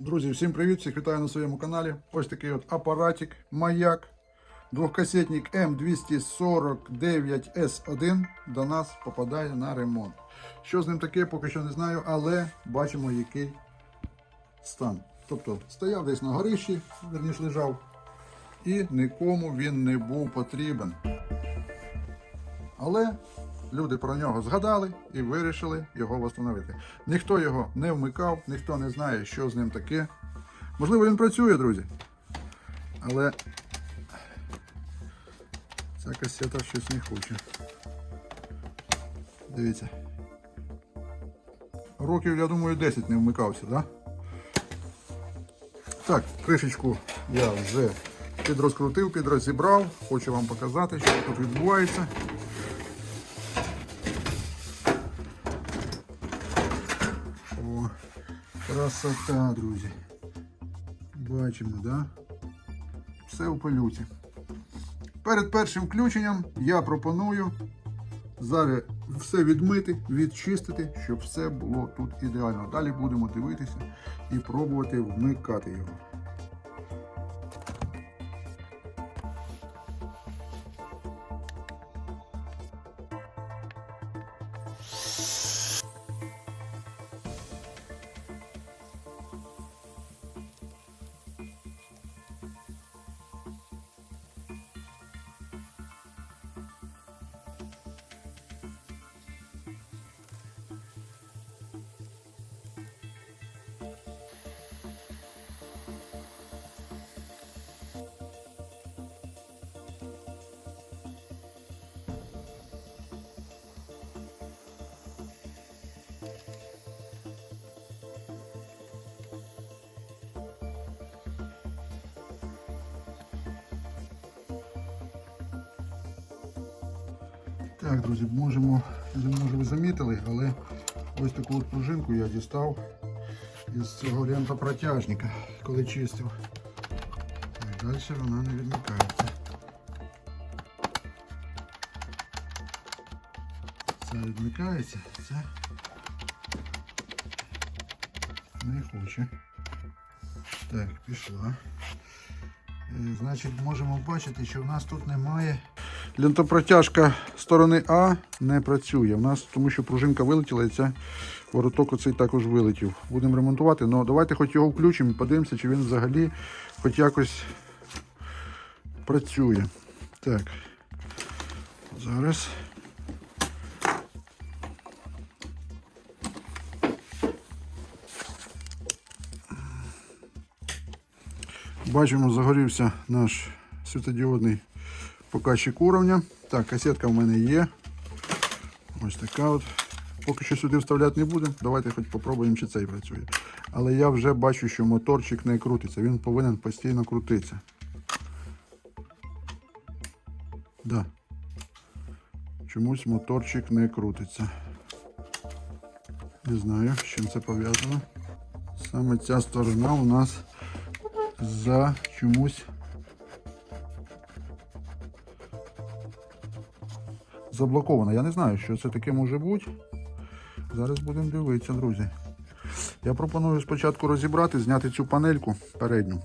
Друзі, всім привіт! Всіх вітаю на своєму каналі. Ось такий от апаратик, маяк, двохкасетник М249С1 до нас попадає на ремонт. Що з ним таке, поки що не знаю, але бачимо, який стан. Тобто стояв десь на горищі, верніше лежав, і нікому він не був потрібен. Але люди про нього згадали і вирішили його встановити. Ніхто його не вмикав, ніхто не знає, що з ним таке. Можливо, він працює, друзі. Але ця касета щось не хоче. Дивіться. Років, я думаю, 10 не вмикався, так? Да? Так, кришечку я вже підрозкрутив, підрозібрав. Хочу вам показати, що тут відбувається. О, красота, друзі. Бачимо, да? Все в пилюці. Перед першим включенням я пропоную зараз все відмити, відчистити, щоб все було тут ідеально. Далі будемо дивитися і пробувати вмикати його. Так, друзі, можемо, може ви замітили, але ось таку от пружинку я дістав із цього лентопротяжника, коли чистив. Так, далі вона не відмикається. Це відмикається, це не хоче. Так, пішла. Е, Значить, можемо бачити, що в нас тут немає. Лентопротяжка сторони А не працює. У нас тому що пружинка вилетіла і ця вороток оцей також вилетів. Будемо ремонтувати. Ну давайте хоч його включимо і подивимося, чи він взагалі хоч якось працює. Так. Зараз. Бачимо, загорівся наш світодіодний показчик уровня. Так, касетка в мене є. Ось така от. Поки що сюди вставляти не будемо. Давайте хоч попробуємо, чи цей працює. Але я вже бачу, що моторчик не крутиться. Він повинен постійно крутитися. Да. Чомусь моторчик не крутиться. Не знаю, з чим це пов'язано. Саме ця сторона у нас за чомусь заблокована. Я не знаю, що це таке може бути. Зараз будемо дивитися, друзі. Я пропоную спочатку розібрати, зняти цю панельку передню.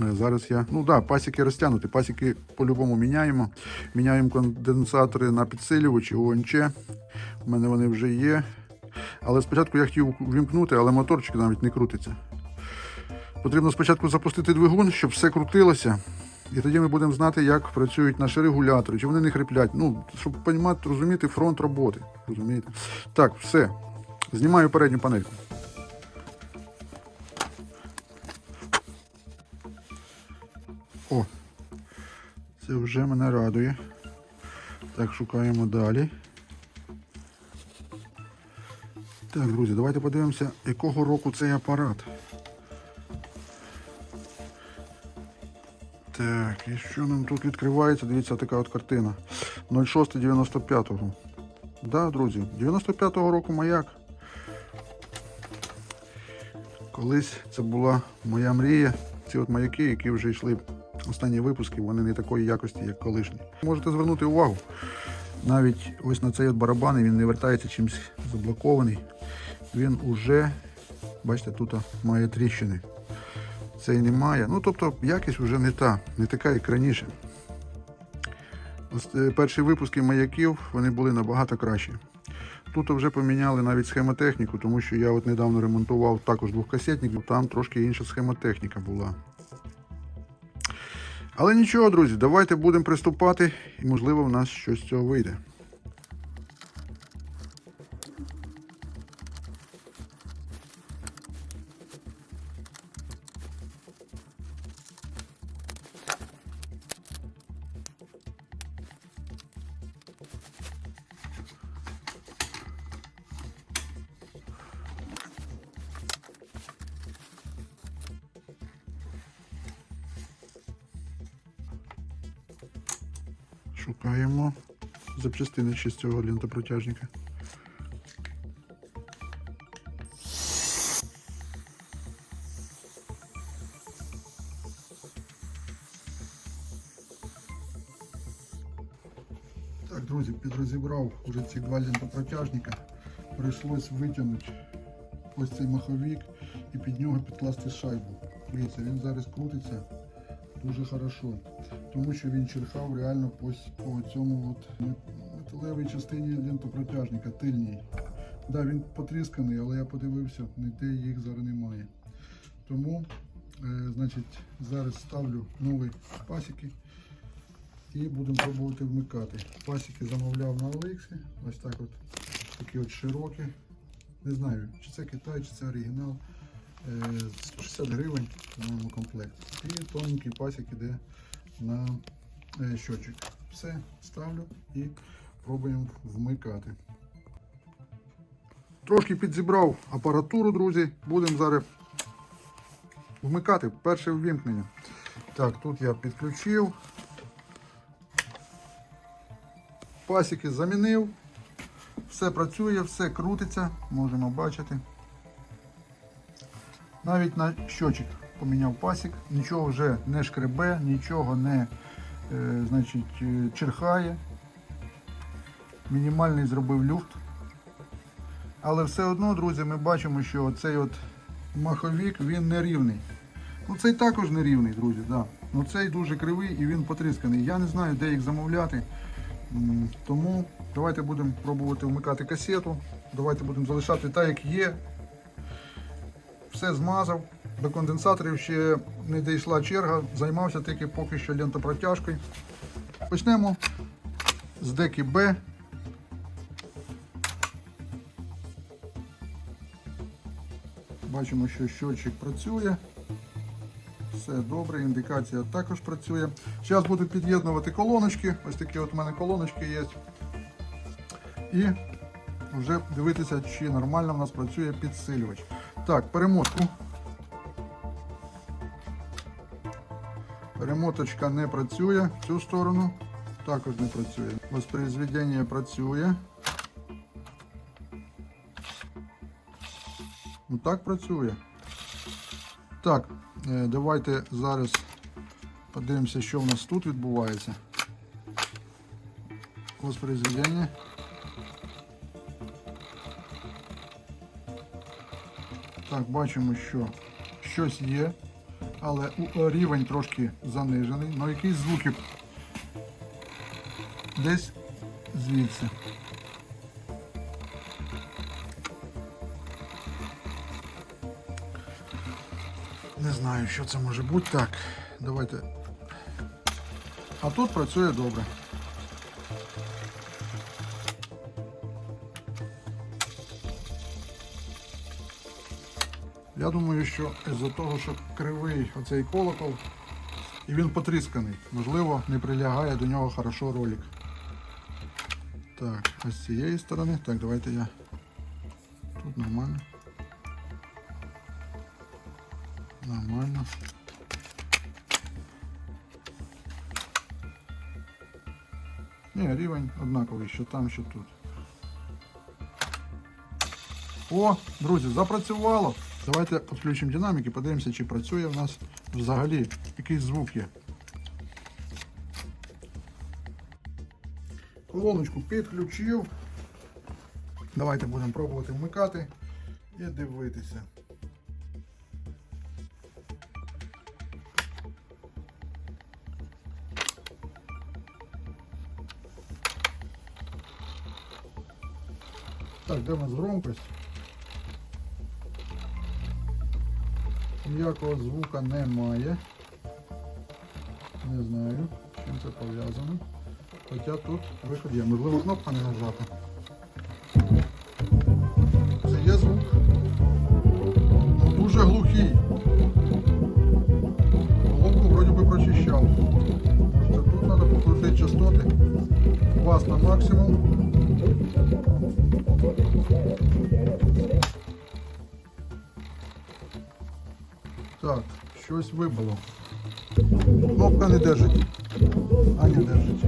Е, Зараз я. Ну так, да, пасіки розтягнуті. Пасіки по-любому міняємо. Міняємо конденсатори на підсилювачі ОНЧ. У мене вони вже є. Але спочатку я хотів вімкнути, але моторчик навіть не крутиться. Потрібно спочатку запустити двигун, щоб все крутилося. І тоді ми будемо знати, як працюють наші регулятори, чи вони не хриплять. Ну, щоб понімати, розуміти фронт роботи. Розумієте? Так, все. Знімаю передню панельку. О, це вже мене радує. Так, шукаємо далі. Так, друзі, давайте подивимося, якого року цей апарат. Так, і що нам тут відкривається? Дивіться, така от картина. 06.95. Да, друзі, 95-го року маяк. Колись це була моя мрія. Ці от маяки, які вже йшли останні випуски, вони не такої якості, як колишні. Можете звернути увагу. Навіть ось на цей от барабан він не вертається чимось заблокований. Він уже Бачите, тут має тріщини. Цей немає. Ну, тобто, якість вже не та, не така, як раніше. Е, Перші випуски маяків вони були набагато кращі. Тут вже поміняли навіть схемотехніку, тому що я от недавно ремонтував також двохкасетник, там трошки інша схемотехніка була. Але нічого, друзі, давайте будемо приступати, і можливо в нас щось з цього вийде. Шукаємо запчастини цього лентопротяжника. Так, друзі, підрозібрав вже ці два лентопротяжника. Прийшлось витягнути ось цей маховик і під нього підкласти шайбу. Дивіться, він зараз крутиться дуже хорошо, тому що він черхав реально по, цьому от металевій частині лентопротяжника, тильній. Да, він потрісканий, але я подивився, ніде їх зараз немає. Тому, е, значить, зараз ставлю нові пасіки і будемо пробувати вмикати. Пасіки замовляв на Олексі, ось так от, такі от широкі. Не знаю, чи це Китай, чи це оригінал. Е, 160 гривень, по-моєму, комплект. І тоненький пасік іде на е, щочик. Все, ставлю і пробуємо вмикати. Трошки підзібрав апаратуру, друзі. Будемо зараз вмикати перше ввімкнення. Так, тут я підключив. Пасіки замінив. Все працює, все крутиться, можемо бачити. Навіть на щочик поміняв пасік, нічого вже не шкребе, нічого не е, значить, е, черхає. Мінімальний зробив люфт. Але все одно, друзі, ми бачимо, що цей от маховік він не рівний. Ну цей також не рівний, друзі. Да. Ну цей дуже кривий і він потрісканий. Я не знаю, де їх замовляти. Тому давайте будемо пробувати вмикати касету. Давайте будемо залишати так, як є. Все змазав. До конденсаторів ще не дійшла черга. Займався тільки поки що лентопротяжкою. Почнемо з деки Б. Бачимо, що щотчик працює. Все добре, індикація також працює. Зараз буду під'єднувати колоночки. Ось такі от у мене колоночки є. І вже дивитися, чи нормально в нас працює підсилювач. Так, перемотку. Перемоточка не працює в цю сторону. Також не працює. Воспроизведення працює. Ну так працює. Так, е, давайте зараз подивимося, що в нас тут відбувається. Воспроизведення. Так, бачимо, що щось є, але рівень трошки занижений. Ну якісь звуки десь звідси. Не знаю, що це може бути. Так, давайте. А тут працює добре. Я думаю, що з-за того, що кривий оцей колокол, і він потрісканий, можливо, не прилягає до нього хорошо ролик. Так, а з цієї сторони. Так, давайте я. Тут нормально. Нормально. Ні, рівень однаковий, що там, що тут. О, друзі, запрацювало. Давайте підключимо динаміки, подивимося, чи працює в нас взагалі якийсь звук є. Колоночку підключив. Давайте будемо пробувати вмикати і дивитися. Так, де у нас громкость? Ніякого звука немає. Не знаю, чим це пов'язано. Хоча тут виход є. Можливо, кнопка не нажата. Це є звук. Дуже глухий. Головку вроді би прочищав. Тут треба покрутити частоти. Бас на максимум. Щось вибило. Кнопка не держить. А не держить.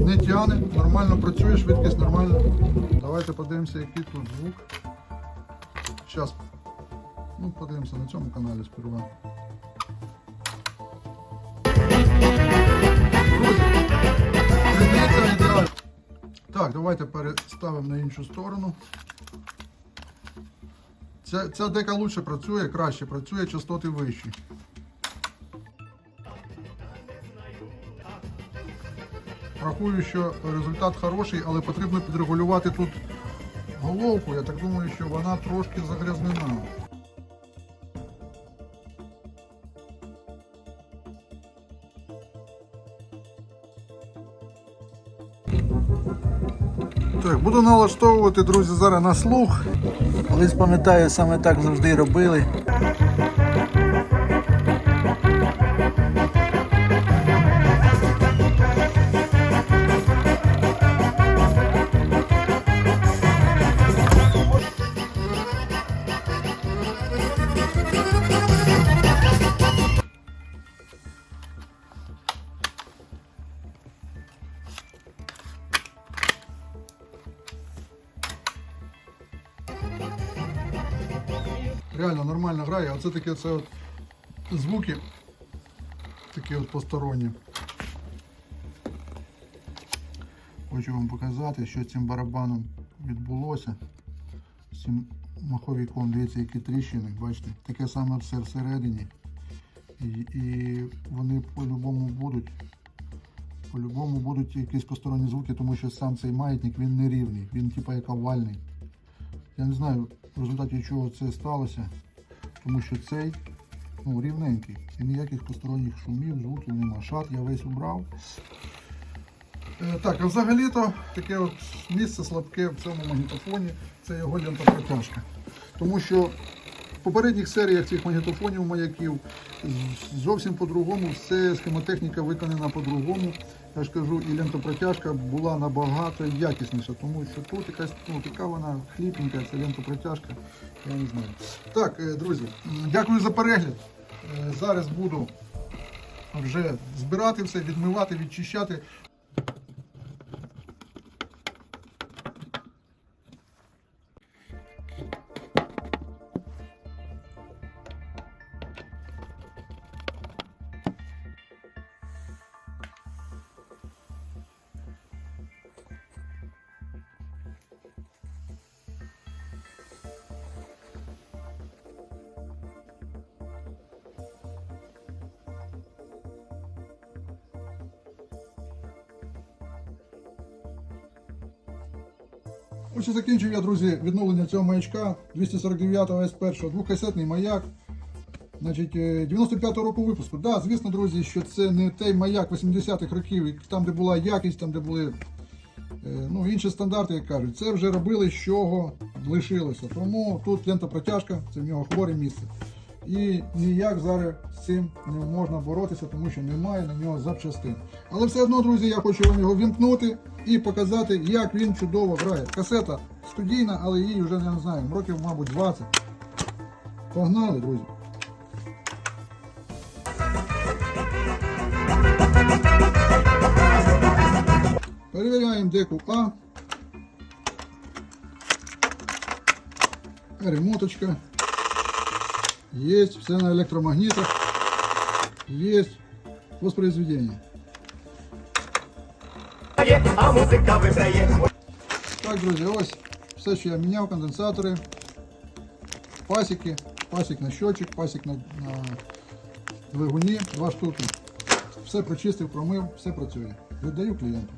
Не тягне, нормально працює, швидкість нормальна. Давайте подивимося, який тут звук. Зараз. Ну, подивимося на цьому каналі сперва. Так, давайте переставимо на іншу сторону. Ця, ця дека лучше працює, краще працює, частоти вищі. Рахую, що результат хороший, але потрібно підрегулювати тут головку. Я так думаю, що вона трошки загрязнена. Буду налаштовувати, друзі, зараз на слух. Колись пам'ятаю, саме так завжди робили. А це от звуки такі от посторонні. Хочу вам показати, що з цим барабаном відбулося. З цим маховиком, дивіться, які тріщини, бачите, таке саме все всередині. І, і вони по-любому будуть. По-любому будуть якісь посторонні звуки, тому що сам цей маятник він не рівний, він типа як овальний. Я не знаю в результаті чого це сталося, тому що цей ну, рівненький і ніяких посторонніх шумів, звуків нема. Шат я весь убрав. Е, так, а взагалі-то таке от місце слабке в цьому магнітофоні це його лентопротяжка. Тому що в попередніх серіях цих магнітофонів маяків зовсім по-другому, все схемотехніка виконана по-другому. Я ж кажу, і лентопротяжка була набагато якісніша, тому що тут якась ну, така вона хліпенька, це лентопротяжка. Я не знаю. Так, е, друзі, дякую за перегляд. Е, Зараз буду вже збирати все, відмивати, відчищати. Отже, закінчив я, друзі, відновлення цього маячка 249-го С1, двохкасетний маяк. Значить, е, 95-го року випуску. Да, звісно, друзі, що це не той маяк 80-х років, там, де була якість, там, де були е, ну, інші стандарти, як кажуть. Це вже робили, з чого лишилося. Тому тут лента протяжка, це в нього хворе місце. І ніяк зараз з цим не можна боротися, тому що немає на нього запчастин. Але все одно, друзі, я хочу вам його вімкнути і показати, як він чудово грає. Касета студійна, але їй вже не знаю, років, мабуть, 20. Погнали, друзі. Перевіряємо деку А. Ремоточка. Есть, все на электромагнитах. Есть воспроизведение. а музика виграє. Так, друзі, ось все, що я міняв, конденсатори, пасіки, пасік на щочик, пасік на, на двигуні, два штуки. Все прочистив, промив, все працює. Віддаю клієнту.